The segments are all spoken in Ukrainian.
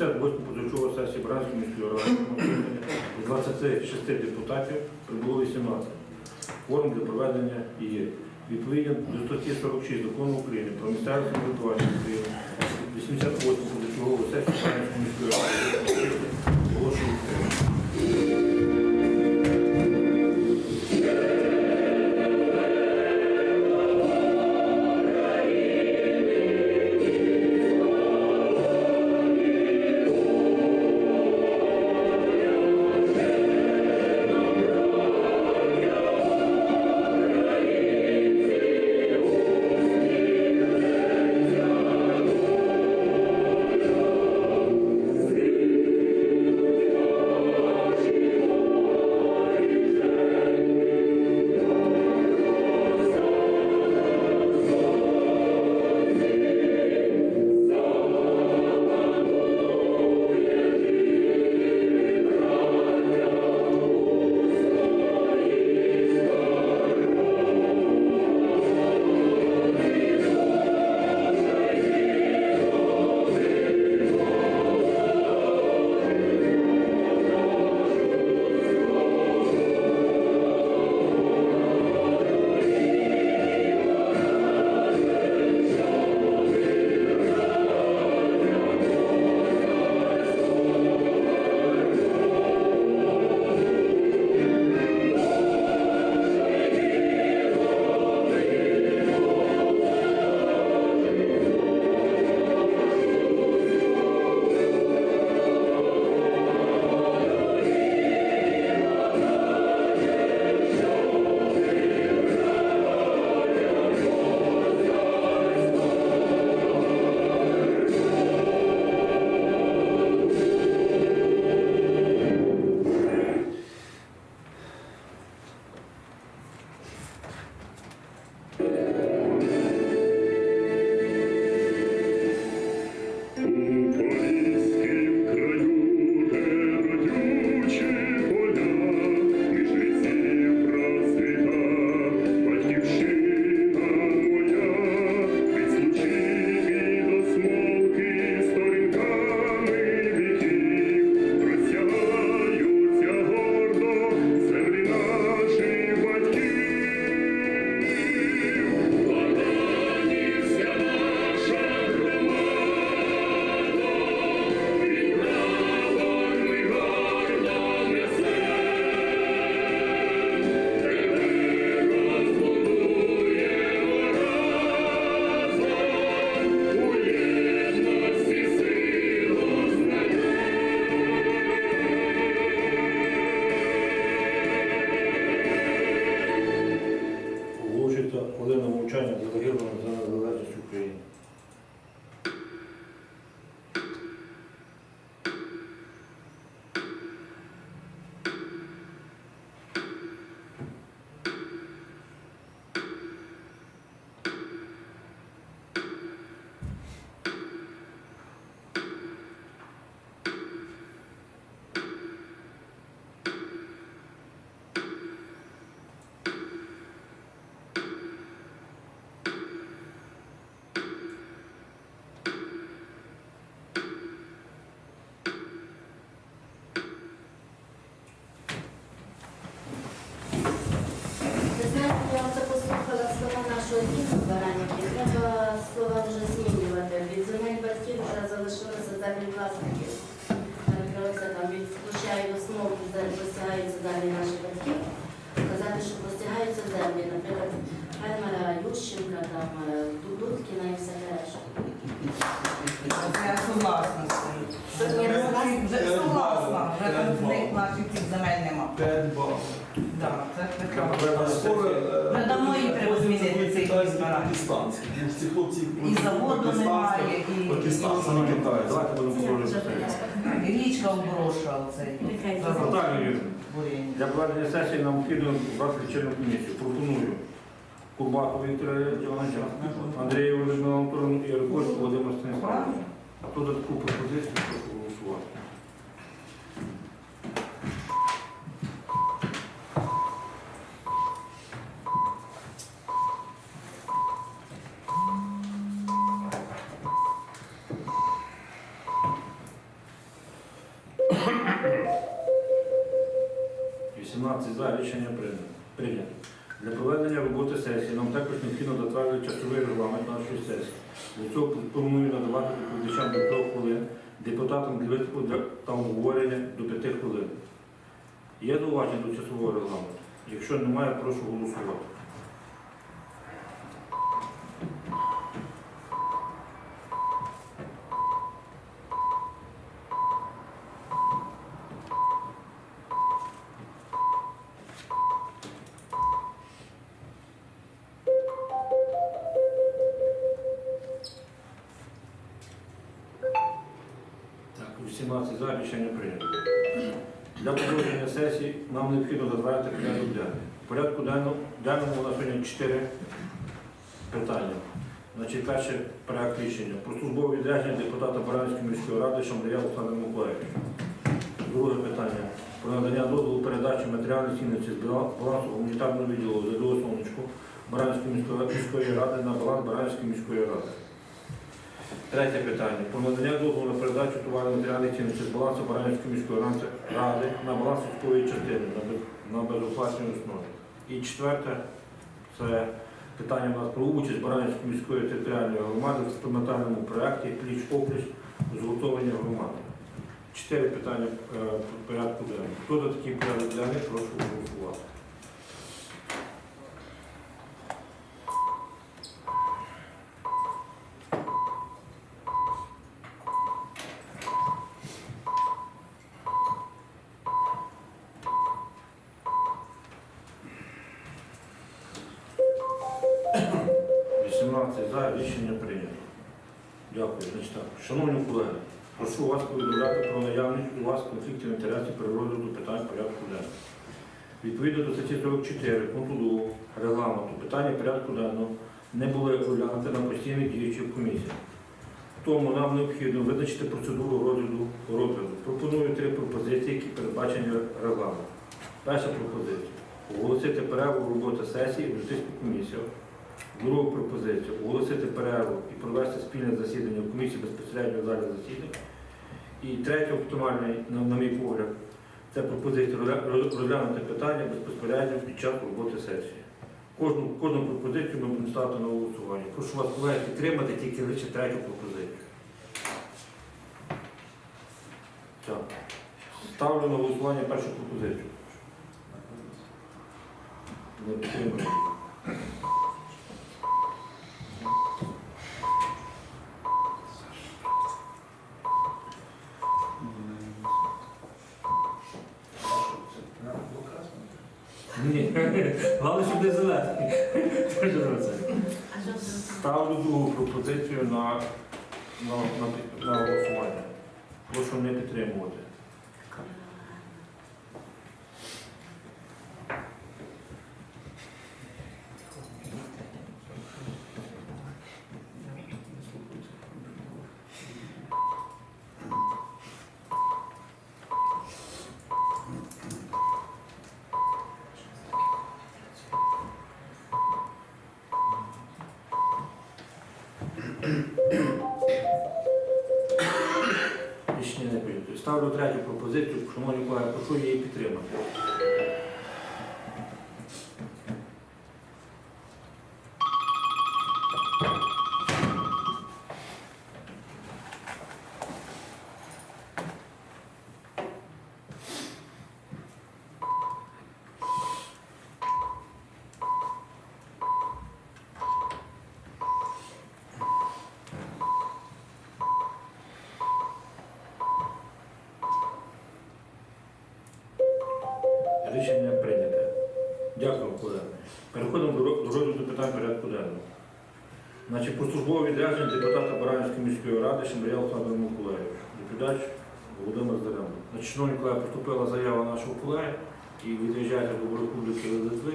88 позачого сесії Бранської міської ради з 26 депутатів прибуло 18. Форм для проведення є. Відповідно до статті 46 Закону України про місцеве самоврядування України 88 позачергової сесії Бранської міської ради землі власників. Перекриватися там від площаї до де простягаються землі наших батьків. Казати, що простягаються землі, наприклад, Фермера Ющенка, там, е, Дудкіна і все решта. Я согласна з цим. Не согласна? Вже в них наших цих земель нема. Да, це прекрасно. Скоро е, Вже давно їм треба потім змінити цей пакистанські. Тому що ці хлопці І заводу немає, і- пакистанці, не китайці. Давайте будемо. І річка оброша оцей. Нехай Наталія буріння. Для проведення сесії нам необхідно брати лічильну комісію. Пропоную Курбакову Віктора Івановича, Андрію Володимиру Антоновну і Рикошку Володимира Станіславовича. Хто за таку пропозицію, прошу голосувати. рішення прийнято. Прийнято. Для проведення роботи сесії нам також необхідно затвердити часовий регламент нашої сесії. Для цього пропоную надавати доповідачам до 3 хвилин, депутатам для виступу для та обговорення до 5 хвилин. Є зауваження до часового регламенту? Якщо немає, прошу голосувати. Друге питання про надання дозволу передачі матеріальної цінності з балансу гуманітарного відділу ЗДО Сонечку Баранської міської- ради на баланс Баранської міської ради. Третє питання. Про надання дозволу на передачу товарів матеріальних цінностей з балансу Баранівської міської ради- на баланс військової частини на без- на безоплатній основі. І четверте це питання у нас про участь Баранівської міської територіальної громади в експериментальному проєкті пліч-опліч згуртовання громади. Чотири питання е, порядку денного. Хто за такий порядок денний, прошу голосувати. – 18 за рішення прийнято. Дякую. Значить так, шановні колеги, прошу вас повідомляти про наявність у вас конфліктів інтересів при розгляду питань порядку денного. Відповідно до статті 44 пункту 2 регламенту питання порядку денного не були розглянуті на постійних діючих комісіях. Тому нам необхідно визначити процедуру розгляду. розгляду. Пропоную три пропозиції, які передбачені регламентом. Перша пропозиція оголосити перерву роботи сесії в юридичну комісію. Другу пропозицію оголосити перерву і провести спільне засідання в комісії безпосередньо в залі засідань. І третє оптимальне, на, на мій погляд, це пропозиція розглянути питання безпосередньо під час роботи сесії. Кожну, кожну пропозицію ми будемо ставити на голосування. Прошу вас, колеги, підтримати тільки лише третю пропозицію. Так. Ставлю на голосування першу пропозицію. Не підтримую. Другу пропозицію на, на, на, на. Прошу не підтримувати. Службове відрядження депутата Баранівської міської ради Шемрія Олександра Миколаївич. Доповідач Володимир Зеленко. Значить, шановні колеги, поступила заява нашого колеги і від'їжджається до Республіки Литви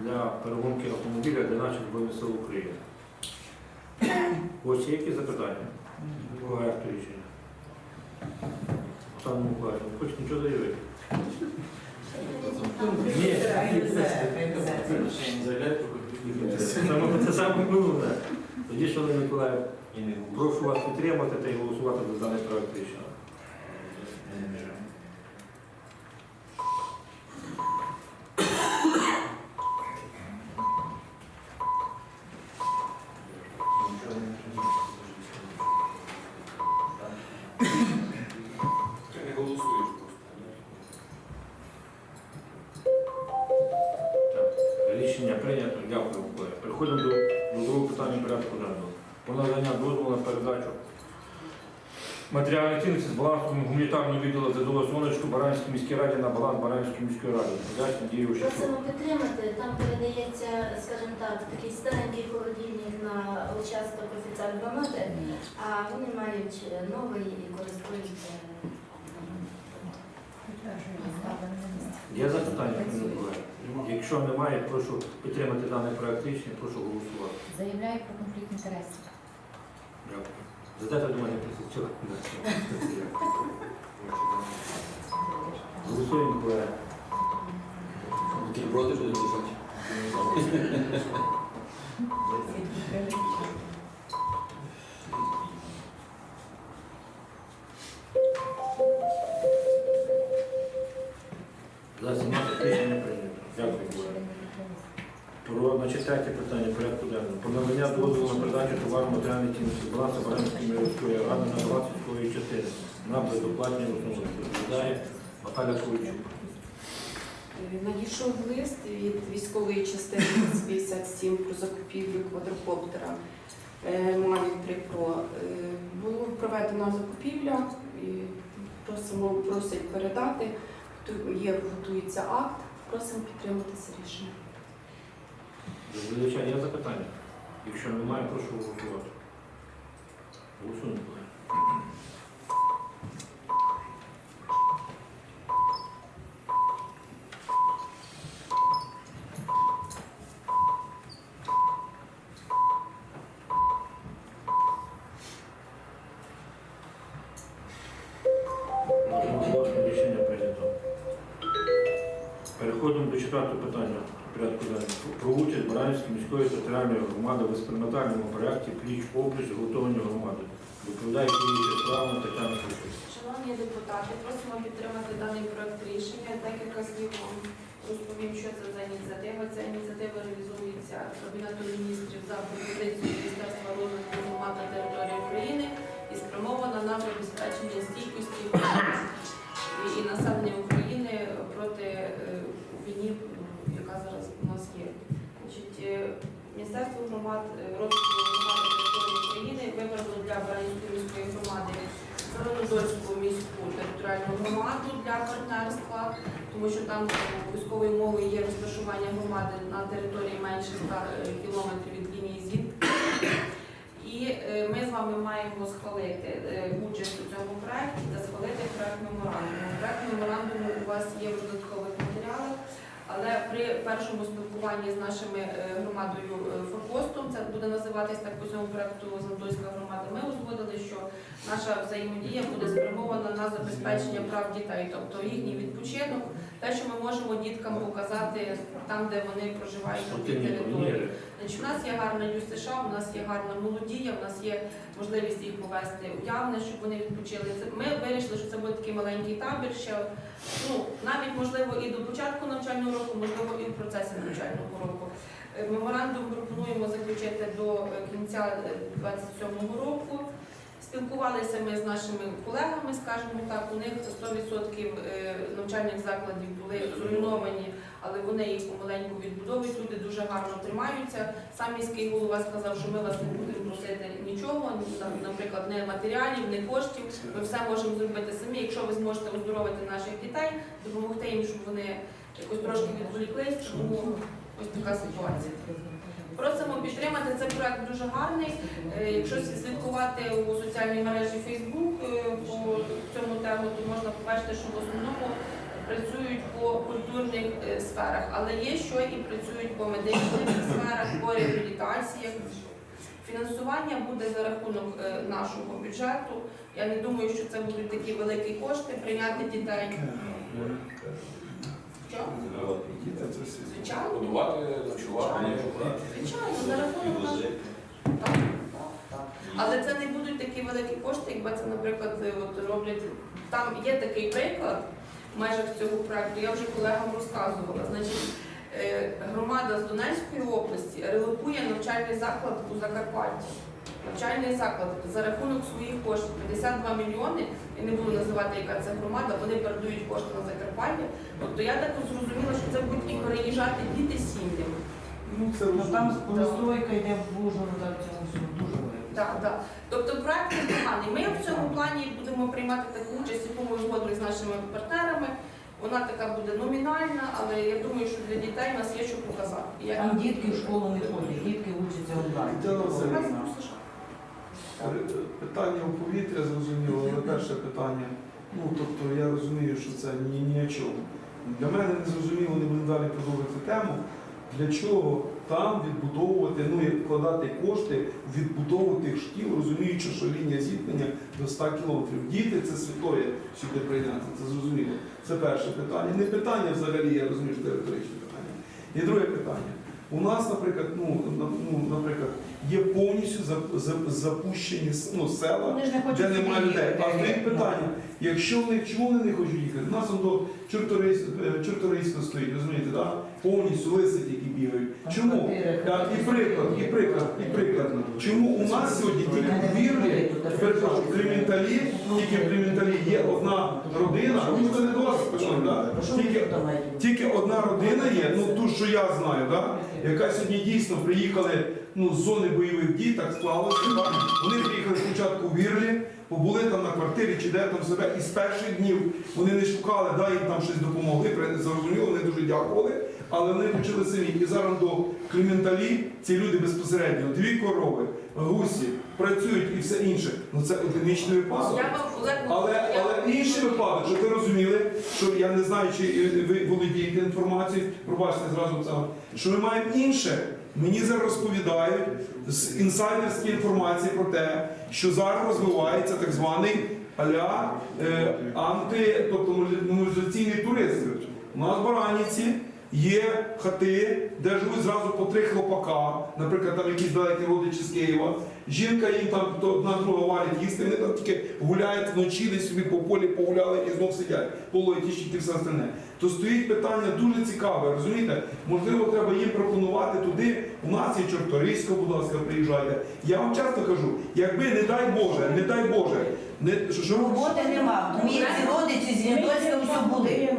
для перегонки автомобіля для наших Збройних сил України. Ось є якісь запитання? Проект рішення. Олександр Миколаївич, ви хочете нічого заявити? Ні. Це саме головне. Тоді, шановні Миколаїв, прошу вас підтримати та й голосувати за даний проект рішення. Рішення прийнято. Дякую. Переходимо до до другого питання порядку денного. Про надання дозволу на передачу матеріальної цінності з балансу гуманітарного відділу ЗДО Сонечку Баранській міській раді на баланс Баранської міської ради. Передача Надії Ощепко. Просимо підтримати. Там передається, скажімо так, такий старенький холодильник на участок офіцер громади, а вони мають новий і користуються. Є запитання, пане колеги? Якщо немає, прошу підтримати даний проект рішення, прошу голосувати. Заявляю про конфлікт інтересів. Дякую. Задайте до мене цього. Голосуємо, колеги. Ти проти будеш лежати? Безоплатні основи. Відповідає Наталя Ковальчук. Надійшов лист від військової частини 57 про закупівлю квадрокоптера е, Mavic 3 Pro. Е, Було проведена закупівля і просимо просить передати. Є готується акт. Просимо підтримати це рішення. Доповідача є запитання? Якщо немає, прошу голосувати. Голосуємо. Доповідає діюча справа Тетяна Кучук. Шановні депутати, просимо підтримати даний проект рішення. Декілька слів вам розповім, що це за ініціатива. Ця ініціатива реалізується Кабінетом міністрів за пропозицією Міністерства розвитку громад на території України і спрямована на забезпечення стійкості і, і населення України проти е, війни, яка зараз у нас є. Значить, е, Міністерство громад е, розвитку громад на території України вибрало для громади Зеленодольську міську територіальну громаду для партнерства, тому що там військової мови є розташування громади на території менше 100 кілометрів від лінії зіткнення. І е, ми з вами маємо схвалити е, участь у цьому проєкті та схвалити проєкт меморандуму. Проєкт меморандуму у вас є в додаткових але при першому спілкуванні з нашими е, громадою е, Форпостом, це буде називатись так по цьому проекту Золотойська громада, ми узгодили, що наша взаємодія буде спрямована на забезпечення прав дітей, тобто їхній відпочинок, те, що ми можемо діткам показати там, де вони проживають на тій території. Значить, у нас є гарна ЮСШ, у нас є гарна молодія, у нас є можливість їх повести у явне, щоб вони відпочили. Це ми вирішили, що це буде такий маленький табір. Ще ну навіть можливо і до початку навчального року, можливо, і в процесі навчального року. Е, Меморандум пропонуємо заключити до е, кінця 27-го року. Спілкувалися ми з нашими колегами, скажімо так, у них 100% е, навчальних закладів були зруйновані, але вони їх помаленьку відбудовують. Люди дуже гарно тримаються. Сам міський голова сказав, що ми вас не будемо просити нічого, наприклад, не матеріалів, не коштів. Ми все можемо зробити самі. Якщо ви зможете оздоровити наших дітей, допомогти їм, щоб вони якось трошки відволіклись, тому ось така ситуація. Просимо підтримати цей проект дуже гарний. Е, Якщо слідкувати у соціальній мережі е, по цьому тему, то можна побачити, що в основному працюють по культурних е, сферах, але є що і працюють по медичних сферах, по реабілітаціях. Фінансування буде за рахунок е, нашого бюджету. Я не думаю, що це будуть такі великі кошти прийняти дітей. Що? Звичайно. Будувати, ночувати. Звичайно, за рахунок нашого. Так, так, так. Але це не будуть такі великі кошти, якби це, наприклад, от роблять. Там є такий приклад в межах цього проекту, я вже колегам розказувала. Значить, е, громада з Донецької області релокує навчальний заклад у Закарпатті. Навчальний заклад за рахунок своїх коштів 52 мільйони, я не буду називати, яка це громада, вони передають кошти на Закарпаття. Тобто я так зрозуміла, що це будуть і переїжджати діти з сім'ями. Ну, це Ну, там перестройка йде в Ужгорода, в цьому всьому дуже велика. Так, так. Тобто проект непоганий. Ми в цьому плані будемо приймати таку участь, яку ми узгодили з нашими партнерами. Вона така буде номінальна, але я думаю, що для дітей у нас є що показати. І як- Там дітки в школу не ходять, дітки вчаться онлайн. Питання у повітря зрозуміло, але перше питання. Ну тобто я розумію, що це ні, ні о чому. Для мене не зрозуміло, не будемо далі продовжувати тему. Для чого там відбудовувати, ну і вкладати кошти в відбудову тих шкіл, розуміючи, що лінія зіткнення до 100 кілометрів. Діти це святоє сюди прийняти, це зрозуміло. Це перше питання. Не питання взагалі, я розумію, що це риторичне питання. І друге питання. У нас, наприклад, ну, на- ну, наприклад, є повністю за- за- запущені ну, села, не де немає людей. А їхати. стоїть питання, якщо вони чому вони не хочуть їхати? У нас до Чорторийська Чорторийська стоїть, розумієте, да? Повністю лисить, які бігають. Чому? Так, і приклад, і приклад, і приклад. Чому у нас сьогодні тільки в Вірві, перепрошую, в Кремінталі, тільки в Кремінталі є одна родина, ну це не до вас да? Тільки тільки одна родина є, ну ту, що я знаю, да? яка сьогодні дійсно приїхали ну, з зони бойових дій, так склалося. Да? Вони приїхали спочатку в Вірлі, побули там на квартирі чи де там себе, і з перших днів вони не шукали, да, їм там щось допомогли, зрозуміло, вони дуже дякували, але вони почали самі. І зараз до Клементалі ці люди безпосередньо, дві корови, гусі, працюють і все інше. Ну це одиничний випадок. Але, але інший випадок, щоб ви розуміли, що я не знаю, чи ви володієте інформацією, пробачте зразу це, що ми маємо інше. Мені зараз розповідають з інсайдерської інформації про те, що зараз розвивається так званий аля е, анти, тобто мобілізаційний туризм. У нас в Бараніці є хати, де живуть зразу по три хлопака, наприклад, там якісь далекі родичі з Києва. Жінка їм там одна друга варить їсти, вони там тільки гуляють вночі, десь собі по полі погуляли і знов сидять, полують все остальне. То стоїть питання дуже цікаве, розумієте? Можливо, треба їм пропонувати туди. У нас є Чорторисько, будь ласка, приїжджайте. Я вам часто кажу, якби не дай Боже, не дай Боже, не що, Роботи нема. Ці родичі з Янтольська все були.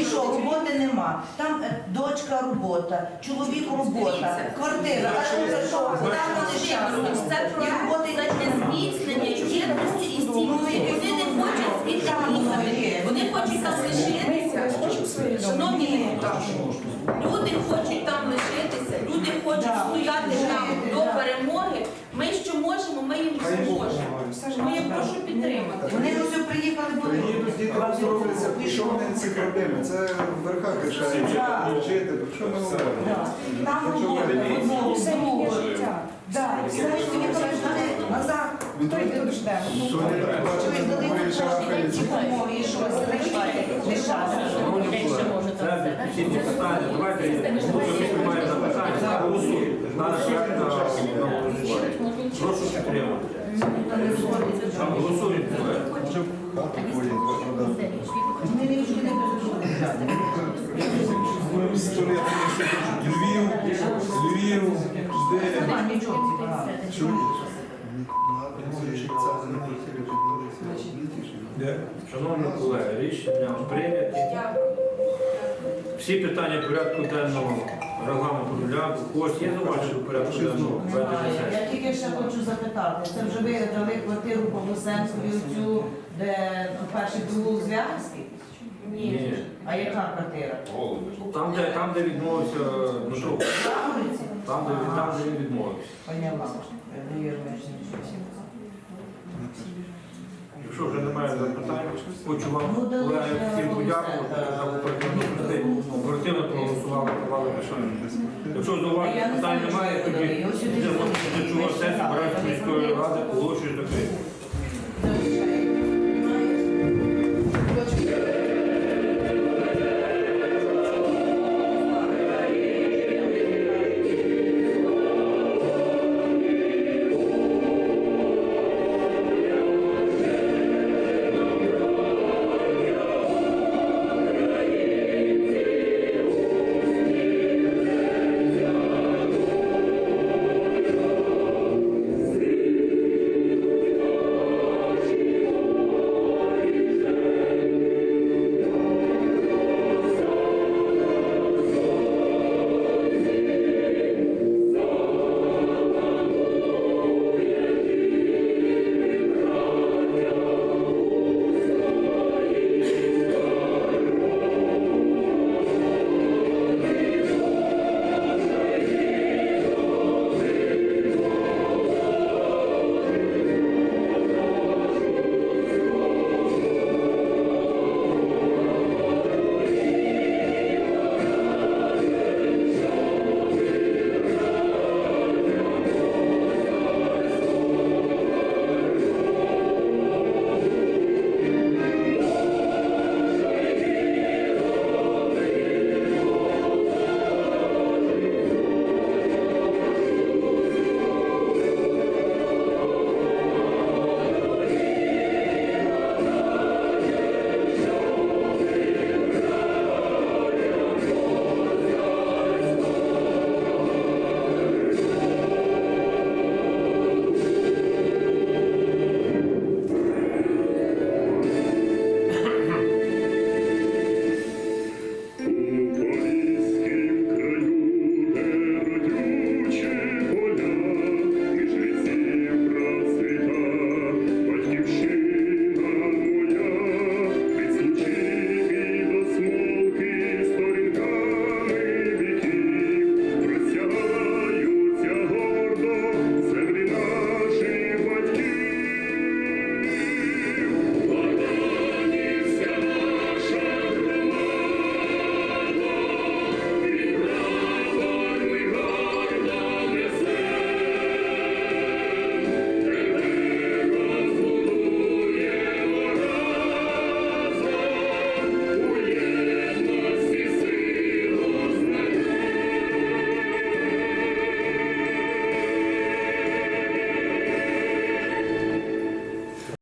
І що, роботи нема. Там е, дочка робота, чоловік робота, квартира, а що за що? Вони Це про роботи це зміцнення єдності і стійкості. Вони не хочуть звідти їхати. Вони хочуть там лишитися. Шановні депутати, люди хочуть там лишитися, люди хочуть Да. стояти там до перемоги. Ми що можемо, ми їм допоможемо. Тому я прошу підтримати. Вони приїхали були. Приїдуть діти що вони ці проблеми? Це в верхах жити. Що ми говоримо? Там і знаєш, мені кажуть, назад. Хто йде до? Що вони так ці умови, і це всі питання. Давайте, якщо ви запитання, голосуємо. Прошу підтримати. Голосуємо, Львів, Львів. Де? Шановні колеги, рішення прийняті. Всі питання порядку денного регламенту. У когось зауваження до порядку денного? Я тільки ще хочу запитати, це вже ви дали квартиру по Лусенськові цю, де перший другу зв'язки? Ні. А яка квартира? Там, де, там, де відмовився Дмитро. Там, де, там, де він відмовився. Поняла. Якщо вже немає запитань, хочу вам Ну, колеги всім подякувати за оперативну оперативно проголосували, провали рішення. Якщо до вас питань немає, тоді до чого сесію Баранської міської ради оголошую закритою.